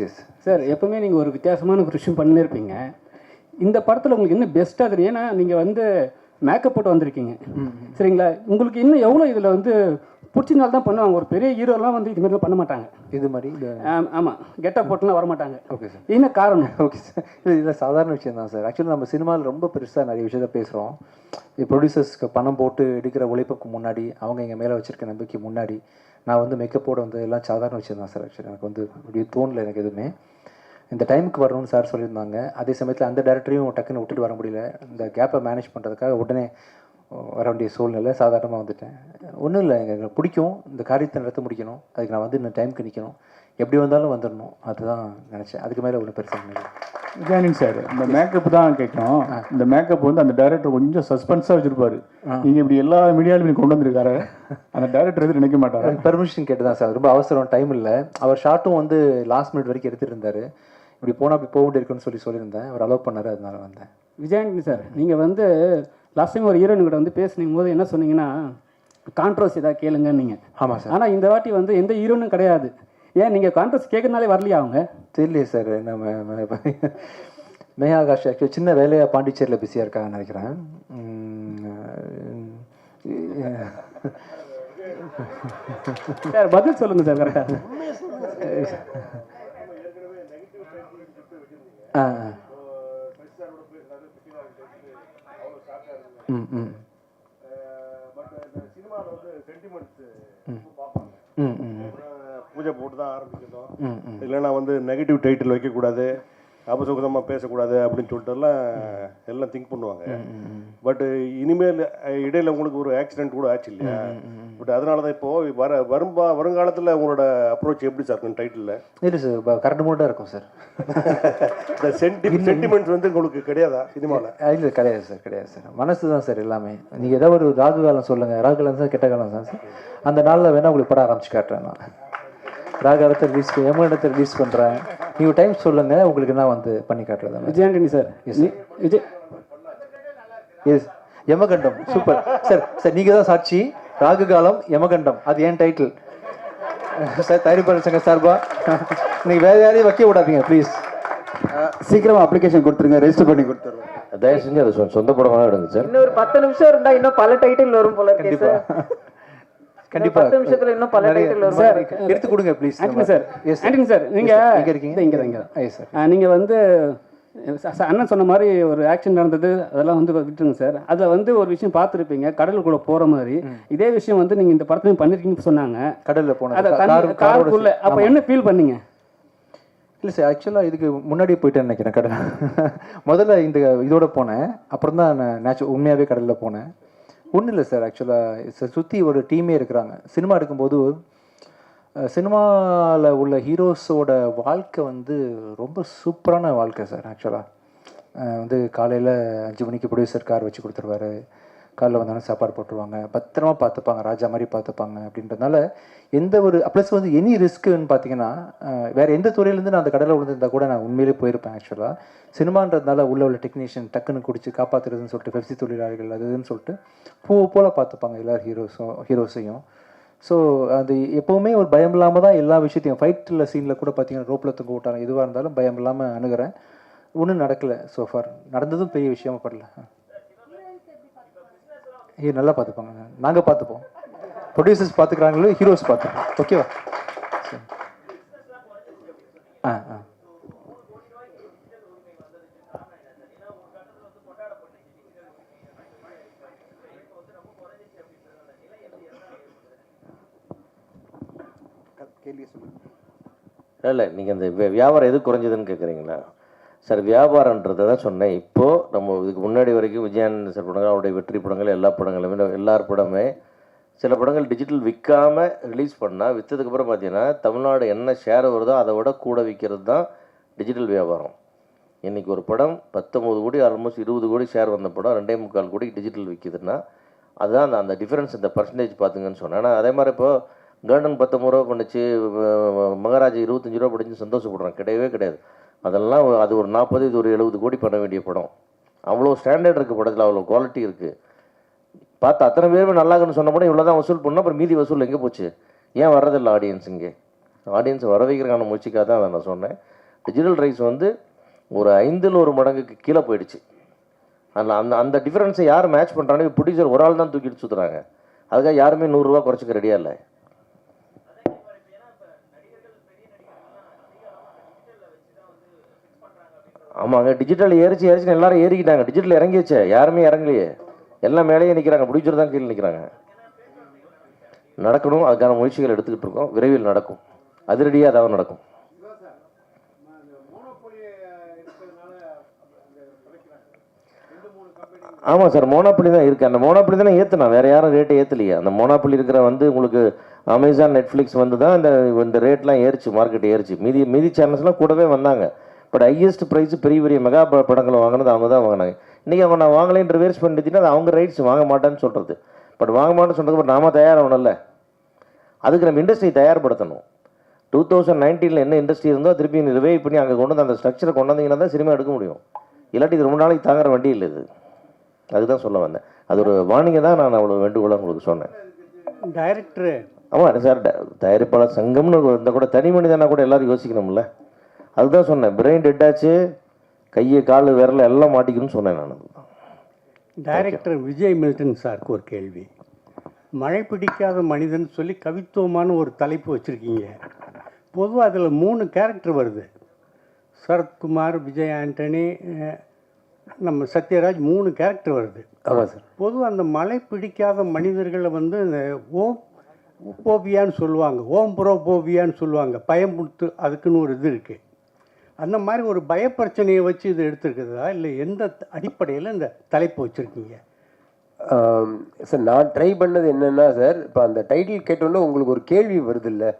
Yes sir எப்பவுமே நீங்கள் ஒரு வித்தியாசமான ஒரு விஷயம் பண்ணினே இருப்பீங்க இந்த படத்தில் உங்களுக்கு இன்னும் பெஸ்ட்டாக தெரியும்? ஏன்னா நீங்கள் வந்து மேக்கப் போட்டு வந்திருக்கீங்க. சரிங்களா? உங்களுக்கு இன்னும் எவ்வளோ இதில் வந்து பிடிச்சனால தான் பண்ணுவாங்க. ஒரு பெரிய ஹீரோலாம் வந்து இது மாதிரிலாம் பண்ண மாட்டாங்க. இது மாதிரி ஆமாம் கெட்டப் போட்டுலாம் வர மாட்டாங்க ஓகே சார் என்ன காரணம்? ஓகே சார் இது இதில் சாதாரண விஷயம் தான் சார் ஆக்சுவலி நம்ம சினிமாவில் ரொம்ப பெருசாக நிறைய விஷயத்த பேசுகிறோம் ப்ரொடியூசர்ஸ்க்கு பணம் போட்டு எடுக்கிற உழைப்புக்கு முன்னாடி அவங்க எங்கள் மேலே வச்சிருக்க நம்பிக்கை முன்னாடி நான் வந்து மேக்கப்போட வந்து எல்லாம் சாதாரண விஷயம் தான் சார் ஆக்சுவலி எனக்கு வந்து அப்படி தோணல எனக்கு எதுவுமே. இந்த டைமுக்கு வரணும்னு சார் சொல்லியிருந்தாங்க. அதே சமயத்தில் அந்த டேரக்டரையும் டக்குன்னு விட்டுட்டு வர முடியல. இந்த கேப்பை மேனேஜ் பண்ணுறதுக்காக உடனே வர வேண்டிய சூழ்நிலை சாதாரணமாக வந்துட்டேன். ஒன்றும் இல்லை எங்களுக்கு பிடிக்கும். இந்த காரியத்தை நடத்த முடிக்கணும். அதுக்கு நான் வந்து இந்த டைமுக்கு நிற்கணும் எப்படி வந்தாலும் வந்துடணும் அதுதான் நினச்சேன். அதுக்கு மேலே ஒன்றும் பெருசாக நினைக்கிறேன் விஜயானந்த் சார் இந்த மேக்கப் தான் கேட்கும் இந்த மேக்கப் வந்து அந்த டைரக்டர் கொஞ்சம் சஸ்பென்ஸாக வச்சிருப்பாரு. நீங்க இப்படி எல்லா மீடியாலும் இப்படி கொண்டு வந்திருக்காரு. அந்த டைரக்டர் எதுவும் நினைக்க மாட்டாரு. பெர்மிஷன் கேட்டு தான் சார் ரொம்ப அவசரம் டைம் இல்லை. அவர் ஷார்ட்டும் வந்து லாஸ்ட் மினிட் வரைக்கும் இருந்தாரு. இப்படி போனால் அப்படி போக வேண்டியிருக்குன்னு சொல்லி சொல்லியிருந்தேன். அவர் அலோவ் பண்ணாரு அதனால வந்தேன். விஜயானந்தி சார் நீங்கள் வந்து லாஸ்ட் டைம் ஒரு ஹீரோயின் கூட வந்து பேசுனீங்க போது என்ன சொன்னீங்கன்னா கான்ட்ரவர்சி ஏதாவது கேளுங்க நீங்கள் ஆமாம் சார். ஆனால் இந்த வாட்டி வந்து எந்த ஹீரோனும் கிடையாது. ஏன் நீங்கள் கான்ட்ரவர்சி கேட்கறனாலே வரலையா அவங்க? தெரியலையே சார் நம்ம மேகா ஆகாஷ் ஆக்சுவலி சின்ன வேலையாக பாண்டிச்சேரியில் பிஸியாக இருக்காங்கன்னு நினைக்கிறேன். சார் பதில் சொல்லுங்கள் சார் கரெக்டாக ஆ. ம் ம். ம். ம் பூஜை போட்டு தான் ஆரம்பிக்கணும். இல்லைன்னா வந்து நெகட்டிவ் டைட்டில் வைக்கக்கூடாது. அபசுகதமாக பேசக்கூடாது அப்படின்னு சொல்லிட்டுலாம் எல்லாம் திங்க் பண்ணுவாங்க. பட் இனிமேல் இடையில உங்களுக்கு ஒரு ஆக்சிடென்ட் கூட ஆச்சு இல்லையா? பட் அதனால தான் இப்போ வர வரும்பா வருங்காலத்தில் உங்களோட அப்ரோச் எப்படி சார் இருக்கும் டைட்டிலில் இல்லை சார் கரெக்ட் மூட்டாக இருக்கும் சார் இந்த சென்டி சென்டிமெண்ட்ஸ் வந்து உங்களுக்கு கிடையாதா சினிமாவில் இல்லை கிடையாது சார் கிடையாது சார் மனசு தான் சார் எல்லாமே. நீங்கள் ஏதாவது ஒரு ராகு காலம் சொல்லுங்கள் ராகு காலம் தான் கெட்ட காலம் தான் சார் அந்த நாளில் வேணால் உங்களுக்கு படம் ஆரம்பிச்சு காட்டுறேன் நான். ராகு காலத்தை ரிலீஸ் எமகண்டத்தை ரிலீஸ் பண்ணுறேன் நீங்கள் டைம் சொல்லுங்கள் உங்களுக்கு நான் வந்து பண்ணி காட்டுறேன் விஜயாண்டனி சார். விஜய் எஸ் யமகண்டம் சூப்பர் சார் சார் நீங்கள் தான் சாட்சி. ராகு காலம் யமகண்டம். அது ஏன் டைட்டில் சார் தயாரிப்பாளர் சங்க சார்பா? நீங்கள் வேறு யாரையும் வைக்க விடாதீங்க ப்ளீஸ் சீக்கிரமா அப்ளிகேஷன் கொடுத்துருங்க ரெஜிஸ்டர் பண்ணி கொடுத்துருவோம். தயவு செஞ்சு அதை சொந்த படமாக எடுங்க சார் இன்னும் ஒரு பத்து நிமிஷம் இருந்தா இன்னும் பல டைட்டில் வரும் போல இருக்கே சார் கண்டிப்பா. பத்து நிமிஷத்துல இன்னும் பல நிறைய- டைட்டில் வரும் சார் எடுத்து கொடுங்க please Antony sir S Antony sir இங்க நீங்கள் இருக்கீங்க இங்கே தான் இங்கே எஸ் சார் வந்து அண்ணன் சொன்ன மாதிரி ஒரு ஆக்ஷன் நடந்தது அதெல்லாம் வந்து விட்டுருங்க சார் அதில் வந்து ஒரு விஷயம் பார்த்துருப்பீங்க கடலுக்குள்ளே போகிற மாதிரி. இதே விஷயம் வந்து நீங்கள் இந்த படத்துலையும் பண்ணிருக்கீங்கன்னு சொன்னாங்க. கடல்ல போன அதை கார் காரோட காருக்குள்ளே. அப்போ என்ன ஃபீல் பண்ணீங்க? இல்லை சார் ஆக்சுவலாக இதுக்கு முன்னாடி போயிட்டேன்னு நினைக்கிறேன் கடல். முதல்ல இந்த இதோட போனேன் அப்புறம் தான் நான் நேச்சு உண்மையாகவே கடலில் போனேன். ஒன்றும் இல்லை சார் ஆக்சுவலாக சுற்றி ஒரு டீமே இருக்கிறாங்க. சினிமா எடுக்கும்போது சினிமாவில் உள்ள ஹீரோஸோட வாழ்க்கை வந்து ரொம்ப சூப்பரான வாழ்க்கை சார் ஆக்சுவலாக வந்து காலையில் அஞ்சு மணிக்கு ப்ரொடியூசர் கார் வச்சு கொடுத்துருவாரு. காலைல வந்தாலும் சாப்பாடு போட்டுருவாங்க. பத்திரமா பார்த்துப்பாங்க. ராஜா மாதிரி பார்த்துப்பாங்க அப்படின்றதுனால எந்த ஒரு ப்ளஸ் வந்து எனி ரிஸ்க்குன்னு பார்த்தீங்கன்னா வேறு வேற எந்த துறையிலேருந்து நான் அந்த கடலில் விழுந்திருந்தா கூட நான் உண்மையிலே போயிருப்பேன் ஆக்சுவலாக சினிமான்றதுனால உள்ள உள்ள டெக்னீஷியன் டக்குன்னு குடிச்சு காப்பாற்றுறதுன்னு சொல்லிட்டு பெப்சி தொழிலாளிகள் அதுன்னு சொல்லிட்டு பூ போல பார்த்துப்பாங்க எல்லா ஹீரோஸும் ஹீரோஸையும் ஸோ அது எப்போவுமே ஒரு பயம் இல்லாமல் தான் எல்லா விஷயத்தையும் ஃபைட்டில் சீனில் கூட பார்த்தீங்கன்னா ரோப்பில் தொங்க விட்டாங்க. எதுவாக இருந்தாலும் பயம் இல்லாமல் அணுகிறேன். ஒன்றும் நடக்கலை ஸோ ஃபார் நடந்ததும் பெரிய விஷயமா படல. ஐயோ நல்லா பார்த்துப்பாங்க நாங்கள் பார்த்துப்போம். ப்ரொடியூசர்ஸ் பார்த்துக்கிறாங்களோ ஹீரோஸ் பார்த்துப்போம். ஓகேவா ஆ ஆ ஆ. இல்லை நீங்கள் இந்த வியாபாரம் எது குறைஞ்சதுன்னு கேட்குறீங்களா சார் வியாபாரன்றதை தான் சொன்னேன். இப்போது நம்ம இதுக்கு முன்னாடி வரைக்கும் விஜயானந்த சார் படங்கள் அவருடைய வெற்றி படங்கள் எல்லா படங்களுமே எல்லார் படமே சில படங்கள் டிஜிட்டல் விற்காம ரிலீஸ் பண்ணால் விற்றதுக்கப்புறம் பார்த்தீங்கன்னா தமிழ்நாடு என்ன ஷேர் வருதோ அதை விட கூட விற்கிறது தான் டிஜிட்டல் வியாபாரம். இன்றைக்கி ஒரு படம் பத்தொம்பது கோடி ஆல்மோஸ்ட் இருபது கோடி ஷேர் வந்த படம் ரெண்டே முக்கால் கோடி டிஜிட்டல் விற்கிதுன்னா அதுதான் அந்த அந்த டிஃப்ரென்ஸ் இந்த பர்சன்டேஜ் பார்த்துங்கன்னு சொன்னேன். ஆனால் அதே மாதிரி இப்போ கார்டன் பத்தொம்பது ரூபா பண்ணுச்சு மகாராஜா இருபத்தஞ்சி ரூபா படிச்சு சந்தோஷப்படுறோம் கிடையவே கிடையாது. அதெல்லாம் அது ஒரு நாற்பது இது ஒரு எழுபது கோடி பண்ண வேண்டிய படம். அவ்வளோ ஸ்டாண்டர்ட் இருக்குது படத்தில் அவ்வளோ குவாலிட்டி இருக்குது பார்த்து அத்தனை பேருமே நல்லா இருக்குன்னு சொன்ன படம் இவ்வளோ தான் வசூல் பண்ணோம் அப்புறம் மீதி வசூல் எங்கே போச்சு? ஏன் வர்றதில்ல ஆடியன்ஸ் இங்கே? ஆடியன்ஸ் வர வைக்கிறக்கான முயற்சிக்காக தான் அதை நான் சொன்னேன். டிஜிட்டல் ரைஸ் வந்து ஒரு ஐந்தில் ஒரு மடங்குக்கு கீழே போயிடுச்சு. அதில் அந்த அந்த டிஃப்ரென்ஸை யார் மேட்ச் பண்ணுறாங்க ப்ரொடியூசர் ஒரு ஆள் தான் தூக்கிட்டு சுற்றுறாங்க அதுக்காக யாருமே நூறுரூவா குறைச்சிக்க ரெடியாக இல்லை. ஆமாங்க டிஜிட்டல் ஏறிச்சு ஏறிச்சு எல்லாரும் ஏறிக்கிட்டாங்க. டிஜிட்டல் இறங்கிச்சு யாருமே இறங்கலையே. எல்லாம் மேலேயே நிற்கிறாங்க பிடிச்சிட்டு தான் கீழே நிற்கிறாங்க நடக்கணும். அதுக்கான முயற்சிகள் எடுத்துக்கிட்டு இருக்கோம். விரைவில் நடக்கும். அதிரடியாக அதாவது நடக்கும். ஆமாம் சார். மோனாப்பிளி தான் இருக்குது அந்த மோனாப்பிளி தானே ஏற்றுனா வேறு யாரும் ரேட்டை ஏற்றலையே அந்த மோனாப்பிளி இருக்கிற வந்து உங்களுக்கு அமேசான் நெட்ஃப்ளிக்ஸ் வந்து தான் இந்த இந்த ரேட்லாம் ஏறிச்சு. மார்க்கெட் ஏறிச்சு. மீதி மீதி சேனல்ஸ்லாம் கூடவே வந்தாங்க. பட் ஹையஸ்ட் ப்ரைஸ் பெரிய பெரிய மெகா படங்களை வாங்கினது அவங்க தான் வாங்கினாங்க. இன்றைக்கி அவங்க நான் வாங்கலைன்னு ரிவர்ஸ் பண்ணிட்டுனா அது அவங்க ரைட்ஸ் வாங்க மாட்டேன்னு சொல்கிறது பட் வாங்க மாட்டேன்னு சொல்கிறது பட் நாம தயாராகணும்ல? அதுக்கு நம்ம இண்டஸ்ட்ரி தயார்படுத்தணும். டூ தௌசண்ட் நைன்டீனில் என்ன இண்டஸ்ட்ரி இருந்தோ திருப்பி ரிவைவ் பண்ணி அங்கே கொண்டு வந்து அந்த ஸ்ட்ரக்சரை கொண்டு வந்தீங்கன்னா தான் சினிமா எடுக்க முடியும். இல்லாட்டி இது ரொம்ப நாளைக்கு தாங்குற வண்டி இல்லை இது. அதுதான் சொல்ல வந்தேன். அது ஒரு வார்னிங்கை தான் நான் அவ்வளோ வேண்டுகோளாக உங்களுக்கு சொன்னேன். டைரக்டரு ஆமாம் சார் தயாரிப்பாளர் சங்கம்னு இருந்தால் கூட தனி மனிதனா கூட எல்லாரும் யோசிக்கணும்ல? அதுதான் சொன்னேன். பிரெயின் டெட்டாச்சு கையை கால் விரல எல்லாம் மாட்டிக்கணும்னு சொன்னேன் நான். டைரக்டர் விஜய் மில்டன் சாருக்கு ஒரு கேள்வி. மழை பிடிக்காத மனிதன் சொல்லி கவித்துவமான ஒரு தலைப்பு வச்சுருக்கீங்க. பொதுவாக அதில் மூணு கேரக்டர் வருது. சரத்குமார் விஜய் ஆண்டனி நம்ம சத்யராஜ் மூணு கேரக்டர் வருது. ஆமாம் சார். பொதுவாக அந்த மழை பிடிக்காத மனிதர்களை வந்து இந்த ஓம் போபியான்னு சொல்லுவாங்க. ஓம் புரோபோபியான்னு சொல்லுவாங்க. பயமுடுத்து அதுக்குன்னு ஒரு இது இருக்குது அந்த மாதிரி ஒரு பயப்பிரச்சனையை வச்சு இது எடுத்துருக்குதா இல்லை எந்த அடிப்படையில் இந்த தலைப்பு வச்சுருக்கீங்க? சார் நான் ட்ரை பண்ணது என்னென்னா சார் இப்போ அந்த டைட்டில் கேட்டோன்னே உங்களுக்கு ஒரு கேள்வி வருது இல்லை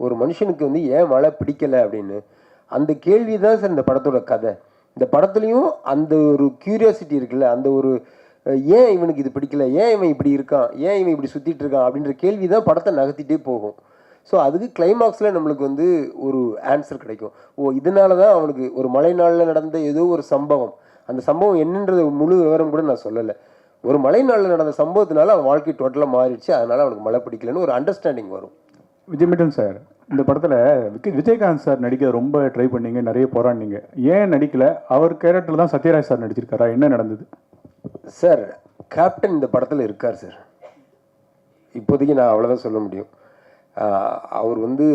ஒரு மனுஷனுக்கு வந்து ஏன் மழை பிடிக்கல அப்படின்னு? அந்த கேள்வி தான் சார் இந்த படத்தோட கதை. இந்த படத்துலையும் அந்த ஒரு கியூரியாசிட்டி இருக்குல்ல அந்த ஒரு ஏன் இவனுக்கு இது பிடிக்கல? ஏன் இவன் இப்படி இருக்கான்? ஏன் இவன் இப்படி சுற்றிட்டு இருக்கான்? அப்படின்ற கேள்வி தான் படத்தை நகர்த்திட்டே போகும். ஸோ அதுக்கு கிளைமாக்ஸில் நம்மளுக்கு வந்து ஒரு ஆன்சர் கிடைக்கும். ஓ இதனால தான் அவனுக்கு ஒரு மழை நாளில் நடந்த ஏதோ ஒரு சம்பவம். அந்த சம்பவம் என்னன்றது முழு விவரம் கூட நான் சொல்லலை. ஒரு மழை நாளில் நடந்த சம்பவத்தினால அவன் வாழ்க்கை டோட்டலாக மாறிடுச்சு. அதனால அவனுக்கு மழை பிடிக்கலன்னு ஒரு அண்டர்ஸ்டாண்டிங் வரும். விஜய் மிட்டன் சார் இந்த படத்தில் விஜயகாந்த் சார் நடிக்க ரொம்ப ட்ரை பண்ணீங்க நிறைய போராடினீங்க. ஏன் நடிக்கல? அவர் கேரக்டர் தான் சத்யராஜ் சார் நடிச்சிருக்காரா? என்ன நடந்தது? சார் கேப்டன் இந்த படத்தில் இருக்கார் சார் இப்போதைக்கு நான் அவ்வளோதான் சொல்ல முடியும். அவர் வந்து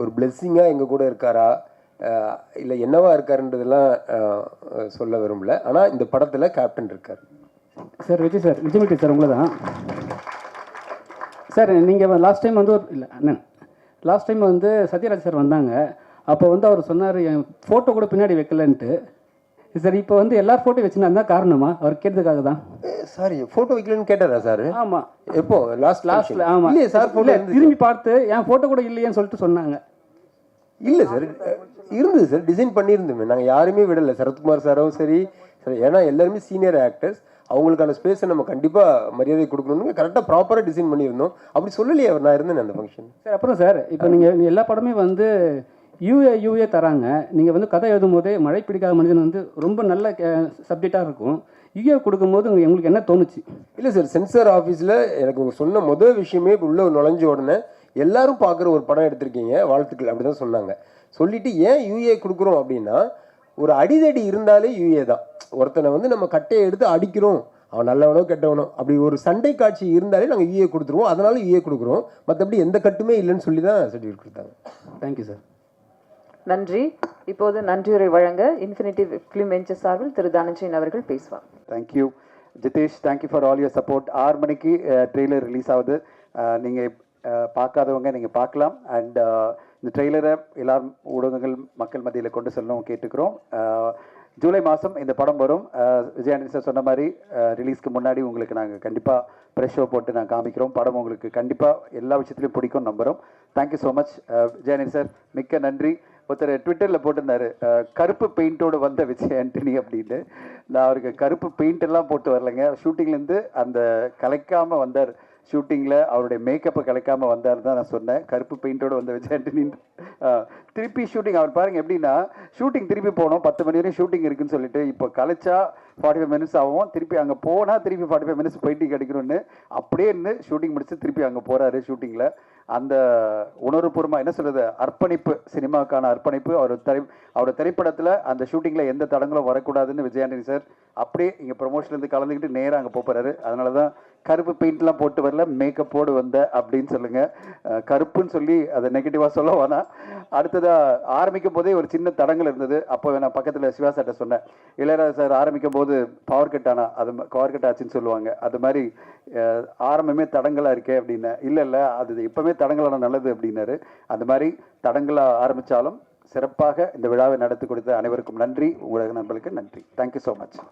ஒரு பிளெஸ்ஸிங்காக எங்கள் கூட இருக்காரா? இல்லை என்னவா இருக்காருன்றதெல்லாம் சொல்ல விரும்பல. ஆனால் இந்த படத்தில் கேப்டன் இருக்கார். Sir Vijay sir Vijay Milton sir உங்களை தான் சார் நீங்கள் லாஸ்ட் டைம் வந்து ஒரு இல்லை அண்ணன் லாஸ்ட் டைம் வந்து சத்யராஜ் சார் வந்தாங்க. அப்போ வந்து அவர் சொன்னார் என் ஃபோட்டோ கூட பின்னாடி வைக்கலன்ட்டு. சார் இப்போ வந்து எல்லார் ஃபோட்டோ வச்சுருந்தா தான் காரணமா? அவர் கேட்டதுக்காக தான் சாரி ஃபோட்டோ வைக்கலன்னு கேட்டாரா சார் ஆமாம் எப்போ? லாஸ்ட் லாஸ்ட்டில் ஆமாம் இல்லையே சார் ஃபோட்டோ திரும்பி பார்த்து என் ஃபோட்டோ கூட இல்லையேன்னு சொல்லிட்டு சொன்னாங்க. இல்லை சார் இருந்தது சார் டிசைன் பண்ணியிருந்தோமே. நாங்கள் யாருமே விடலை. சரத்குமார் சாரும் சரி. சரி, ஏன்னா எல்லாருமே சீனியர் ஆக்டர்ஸ் அவங்களுக்கான ஸ்பேஸை நம்ம கண்டிப்பாக மரியாதை கொடுக்கணும்னு கரெக்டாக ப்ராப்பராக டிசைன் பண்ணியிருந்தோம். அப்படி சொல்லலையே அவர். நான் இருந்தேன் அந்த ஃபங்க்ஷன் சார் அப்புறம் சார் இப்போ நீங்கள் எல்லா படமே வந்து யூஏ யூஏ தராங்க. நீங்கள் வந்து கதை எழுதும் போதே மழை பிடிக்காத மனிதன் வந்து ரொம்ப நல்ல சப்ஜெக்டாக இருக்கும். யூஏ கொடுக்கும்போது உங்களுக்கு என்ன தோணுச்சு? இல்லை சார் சென்சார் ஆஃபீஸில் எனக்கு சொன்ன முதல் விஷயமே உள்ள நுழைஞ்ச உடனே எல்லாரும் பார்க்குற ஒரு படம் எடுத்திருக்கீங்க வாழ்த்துக்கள் அப்படி தான் சொன்னாங்க. சொல்லிட்டு ஏன் யூஏ கொடுக்குறோம் அப்படின்னா ஒரு அடிதடி இருந்தாலே யூஏ தான். ஒருத்தனை வந்து நம்ம கட்டையை எடுத்து அடிக்கிறோம். அவன் நல்லவனோ கெட்டவனோ அப்படி ஒரு சண்டை காட்சி இருந்தாலே நாங்கள் யூஏ கொடுத்துருவோம். அதனால யூஏ கொடுக்குறோம். மற்றபடி எந்த கட்டுமே இல்லைன்னு சொல்லி தான் சர்டிஃபிகேட் கொடுத்தாங்க தேங்க்யூ சார் நன்றி. இப்போது நன்றியுரை வழங்க இன்ஃபினிட்டி ஃபிலிம் வெஞ்சர் சார்பில் திரு தனஞ்சயன் அவர்கள் பேசுவார். Thank you Jitesh thank you for all your support ஆறு மணிக்கு ட்ரெய்லர் ரிலீஸ் ஆகுது. நீங்கள் பார்க்காதவங்க நீங்கள் பார்க்கலாம். அண்ட் இந்த ட்ரெய்லரை எல்லாரும் ஊடகங்கள் மக்கள் மத்தியில் கொண்டு செல்லணும் கேட்டுக்கிறோம். ஜூலை மாதம் இந்த படம் வரும். விஜயானந்த் சார் சொன்ன மாதிரி ரிலீஸ்க்கு முன்னாடி உங்களுக்கு நாங்கள் கண்டிப்பாக ப்ரெஷ் ஷோ போட்டு நாங்கள் காமிக்கிறோம். படம் உங்களுக்கு கண்டிப்பாக எல்லா விஷயத்துலையும் பிடிக்கும் நம்புகிறோம் thank you so much Vijayanand sir மிக்க நன்றி. ஒருத்தர் ட்விட்டரில் போட்டிருந்தாரு கருப்பு பெயிண்டோடு வந்த விஜய் ஆண்டனி அப்படின்னு. நான் அவருக்கு கருப்பு பெயிண்டெல்லாம் போட்டு வரலைங்க. ஷூட்டிங்லேருந்து அந்த கலைக்காமல் வந்தார். ஷூட்டிங்கில் அவருடைய மேக்கப்பை கலைக்காமல் வந்தார் தான் நான் சொன்னேன். கருப்பு பெயிண்டோடு வந்த விஜய் ஆண்டனின் திருப்பி ஷூட்டிங் அவர் பாருங்க எப்படின்னா ஷூட்டிங் திருப்பி போனோம். பத்து மணி வரையும் ஷூட்டிங் இருக்குன்னு சொல்லிட்டு இப்போ கலைச்சா ஃபார்ட்டி ஃபைவ் மினிட்ஸ் ஆகும். திருப்பி அங்கே போனால் திருப்பி ஃபார்ட்டி ஃபைவ் மினிட்ஸ் போயிட்டு கிடைக்கணும்னு அப்படியே இருந்து ஷூட்டிங் முடிச்சு திருப்பி அங்கே போகிறாரு ஷூட்டிங்கில் அந்த உணர்வுபூர்வமாக என்ன சொல்றது? அர்ப்பணிப்பு சினிமாவுக்கான அர்ப்பணிப்பு. அவர் திரை அவரோட திரைப்படத்தில் அந்த ஷூட்டிங்கில் எந்த தடங்களும் வரக்கூடாதுன்னு விஜயாண்டனி சார் அப்படியே இங்கே ப்ரொமோஷன்லேருந்து கலந்துக்கிட்டு நேராக அங்கே போகிறாரு அதனால தான் கருப்பு பெயிண்ட்லாம் போட்டு வரல மேக்கப்போடு வந்த அப்படின்னு சொல்லுங்கள் கருப்புன்னு சொல்லி அதை நெகட்டிவாக சொல்ல வேணாம். அடுத்ததாக ஆரம்பிக்கும் போதே ஒரு சின்ன தடங்கள் இருந்தது. அப்போ நான் பக்கத்தில் சிவா சார்ட்ட சொன்னேன் இளையராஜா சார் ஆரம்பிக்கும் போது பவர் கட் ஆனால் அது பவர் கட் ஆச்சுன்னு சொல்லுவாங்க. அது மாதிரி ஆரம்பமே தடங்களாக இருக்கே அப்படின்னு. இல்லை இல்லை அது எப்பவுமே தடங்களான நல்லது அப்படின்னாரு. அந்த மாதிரி தடங்களாக ஆரம்பித்தாலும் சிறப்பாக இந்த விழாவை நடத்தி கொடுத்த அனைவருக்கும் நன்றி. ஊடக நண்பர்களுக்கு நன்றி. Thank you so much